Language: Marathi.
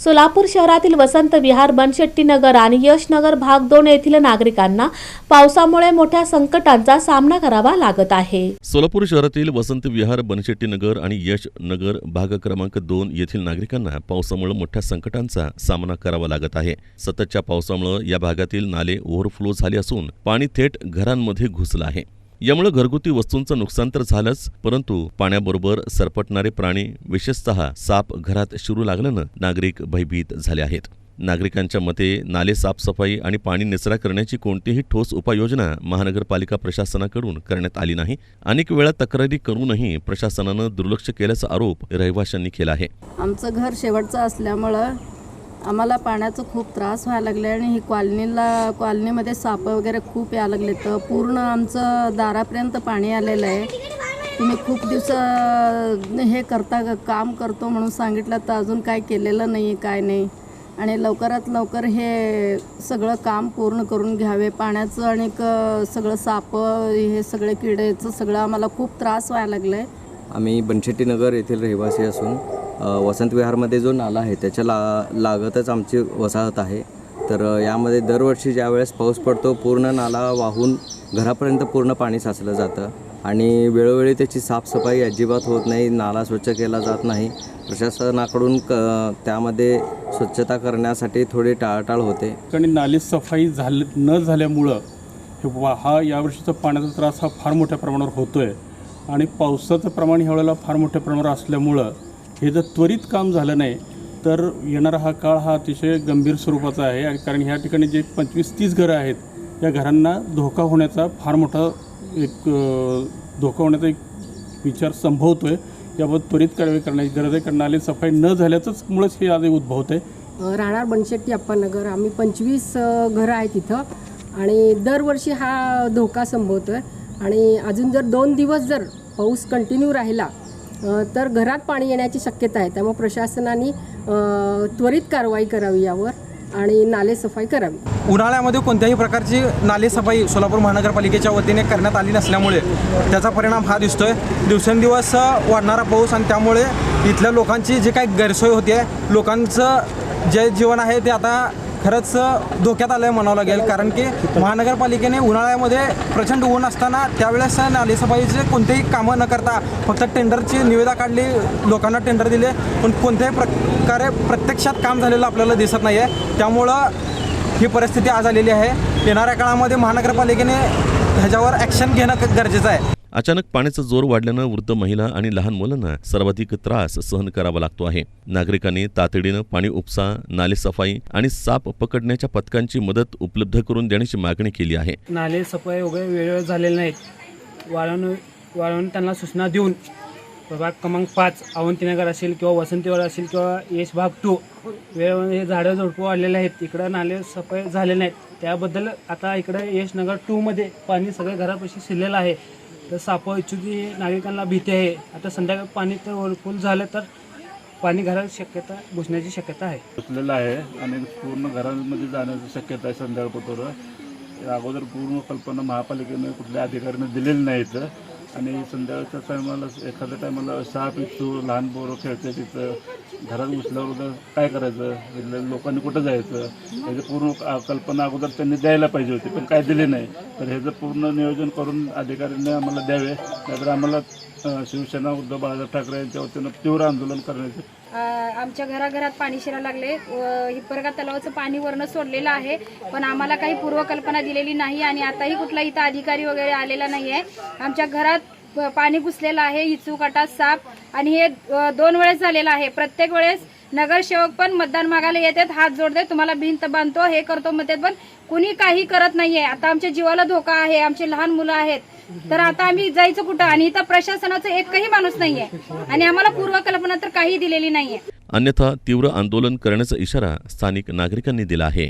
सोलापूर शहरातील वसंत विहार बनशेट्टी नगर आणि यशनगर भाग दोन येथील नागरिकांना पावसामुळे मोठ्या संकटांचा सामना करावा लागत आहे. सोलापूर शहरातील वसंत विहार बनशेट्टी नगर आणि यश नगर भाग क्रमांक दोन येथील नागरिकांना पावसामुळे मोठ्या संकटांचा सामना करावा लागत आहे. सततच्या पावसामुळे या भागातील नाले ओव्हरफ्लो झाले असून पाणी थेट घरांमध्ये घुसलं आहे. यामुळे घरगुती वस्तूंचं नुकसान तर झालंच परंतु पाण्याबरोबर सरपटणारे प्राणी विशेषतः साप घरात शिरू लागल्यानं नागरिक भयभीत झाले आहेत. नागरिकांच्या मते नाले साफसफाई आणि पाणी निचरा करण्याची कोणतीही ठोस उपाययोजना महानगरपालिका प्रशासनाकडून करण्यात आली नाही. अनेक वेळा तक्रारी करूनही प्रशासनानं दुर्लक्ष केल्याचा आरोप रहिवाशांनी केला आहे. आमचं घर शेवटचं असल्यामुळं आम्हाला पाण्याचा खूप त्रास व्हायला लागले आणि ही कॉलनीला कॉलनीमध्ये साप वगैरे खूप यायला लागले तर पूर्ण आमचं दारापर्यंत पाणी आलेलं आहे. तुम्ही खूप दिवस हे करता काम करतो म्हणून सांगितलं तर अजून काय केलेलं नाही काय नाही. आणि लवकरात लवकर हे सगळं काम पूर्ण करून घ्यावे. पाण्याचं आणि सगळं साप हे सगळे किडेचं सगळं आम्हाला खूप त्रास व्हायला लागलं आहे आम्ही बनशेट्टीनगर येथील रहिवासी असून वसंत विहारमध्ये जो नाला आहे त्याच्या ला लागतच आमची वसाहत आहे. तर यामध्ये दरवर्षी ज्यावेळेस पाऊस पडतो पूर्ण नाला वाहून घरापर्यंत पूर्ण पाणी साचलं जातं. आणि वेळोवेळी त्याची साफसफाई अजिबात होत नाही नाला स्वच्छ केला जात नाही. प्रशासनाकडून क त्यामध्ये स्वच्छता करण्यासाठी थोडी टाळाटाळ होते. आणि नाली सफाई झाली न झाल्यामुळं हे वा हा यावर्षीचा पाण्याचा त्रास हा फार मोठ्या प्रमाणावर होतो आहे आणि पावसाचं प्रमाण ह्यावेळेला फार मोठ्या प्रमाणावर असल्यामुळं हे जर त्वरित काम झालं नाही तर येणारा हा काळ हा अतिशय गंभीर स्वरूपाचा आहे. आणि कारण ह्या ठिकाणी जे पंचवीस तीस घरं आहेत या घरांना धोका होण्याचा फार मोठा एक धोका होण्याचा एक विचार संभवतो आहे याबाबत त्वरित कारवाई करण्याची गरज आहे. कारण नाली सफाई न झाल्याचंच मुळेच हे आज उद्भवत आहे. राहणार बनशेट्टी अप्पानगर. आम्ही पंचवीस घरं आहेत इथं. आणि दरवर्षी हा धोका संभवतो आहे आणि अजून जर दोन दिवस जर पाऊस कंटिन्यू राहिला तर घरात पाणी येण्याची शक्यता आहे. त्यामुळे प्रशासनाने त्वरित कारवाई करावी यावर आणि नाले सफाई करावी. उन्हाळ्यामध्ये कोणत्याही प्रकारची नालेसफाई सोलापूर महानगरपालिकेच्या वतीने करण्यात आली नसल्यामुळे त्याचा परिणाम हा दिसतोय. दिवसेंदिवस वाढणारा पाऊस आणि त्यामुळे इथल्या लोकांची जी काही गैरसोय होते लोकांचं जे जीवन आहे ते आता खरंच धोक्यात आलं आहे म्हणावं लागेल कारण की महानगरपालिकेने उन्हाळ्यामध्ये प्रचंड ऊन असताना त्यावेळेस नालेसफाईचे कोणतेही कामं न करता फक्त टेंडरची निविदा काढली लोकांना टेंडर दिले पण कोणत्याही प्रकारे प्रत्यक्षात काम झालेलं आपल्याला दिसत नाही आहे त्यामुळं ही परिस्थिती आज आलेली आहे. येणाऱ्या काळामध्ये महानगरपालिकेने ह्याच्यावर ॲक्शन घेणं गरजेचं आहे. अचानक पाण्याचा जोर वाढल्यानं वृद्ध महिला आणि लहान मुलांना सर्वाधिक त्रास सहन करावा लागतो आहे. नागरिकांनी तातडीनं पाणी उपसा नाले सफाई आणि साप पकडण्याच्या पथकांची मदत उपलब्ध करून देण्याची मागणी केली आहे. नाले सफाई वगैरे वेळेवर झालेले नाहीत. वाळवण वाळवण त्यांना सूचना देऊन प्रभाग क्रमांक पाच अवंतीनगर असेल किंवा वसंतीवाडा असेल किंवा यश भाग टू वेळेवर हे झाडं झुडपं वाढलेले आहेत. इकडं नाले सफाई झाले नाहीत. त्याबद्दल आता इकडं यशनगर टूमध्ये पाणी सगळ्या घरापाशी शिरलेलं आहे. तर साप इच्छुकी नागरिकांना भीती आहे आता संध्याकाळी पाणी तर फुल झालं तर पाणी घरात शक्यता घुसण्याची शक्यता आहे. घुसलेलं आहे आणि पूर्ण घरांमध्ये जाण्याची शक्यता आहे संध्याकाळपर्यंत. अगोदर पूर्ण कल्पना महापालिकेने कुठल्या अधिकाऱ्यांना दिलेली तर आणि संध्याकाळच्या टायमाला एखाद्या टायमाला सहा इच्छू लहान पोरं खेळते तिथं. घरात घुसल्यावर काय करायचं? इथल्या लोकांनी कुठं जायचं? ह्याची पूर्ण आ- कल्पना अगोदर त्यांनी द्यायला पाहिजे होती पण काय दिले नाही. तर ह्याचं पूर्ण नियोजन करून अधिकाऱ्यांनी आम्हाला द्यावे. नाहीतर आम्हाला शिवसेना उद्धव बाळासाहेब ठाकरे यांच्या वतीनं तीव्र आंदोलन करण्याचे आमच्या घराघरात पाणी शिरायला लागले. हिपरगा तलावाचं पाणी वरनं सोडलेलं आहे पण आम्हाला काही पूर्वकल्पना दिलेली नाही आणि आताही कुठला इथं अधिकारी वगैरे आलेला नाही आहे आमच्या घरात पाणी घुसलेलं आहे इचूकाटा साप आणि हे दोन वेळेस झालेलं आहे. प्रत्येक वेळेस नगरसेवक पण मतदान मागायला येतात हात जोडते तुम्हाला भिंत बांधतो हे करतो मते पण कुणी काही करत नाहीये. आता आमच्या जीवाला धोका आहे आमचे लहान मुलं आहेत. तर आता आम्ही जायचं कुठं? आणि इथं प्रशासनाचं एकही माणूस नाहीये. आणि आम्हाला पूर्वकल्पना तर काही दिलेली नाहीये. अन्यथा तीव्र आंदोलन करण्याचा इशारा स्थानिक नागरिकांनी दिला आहे.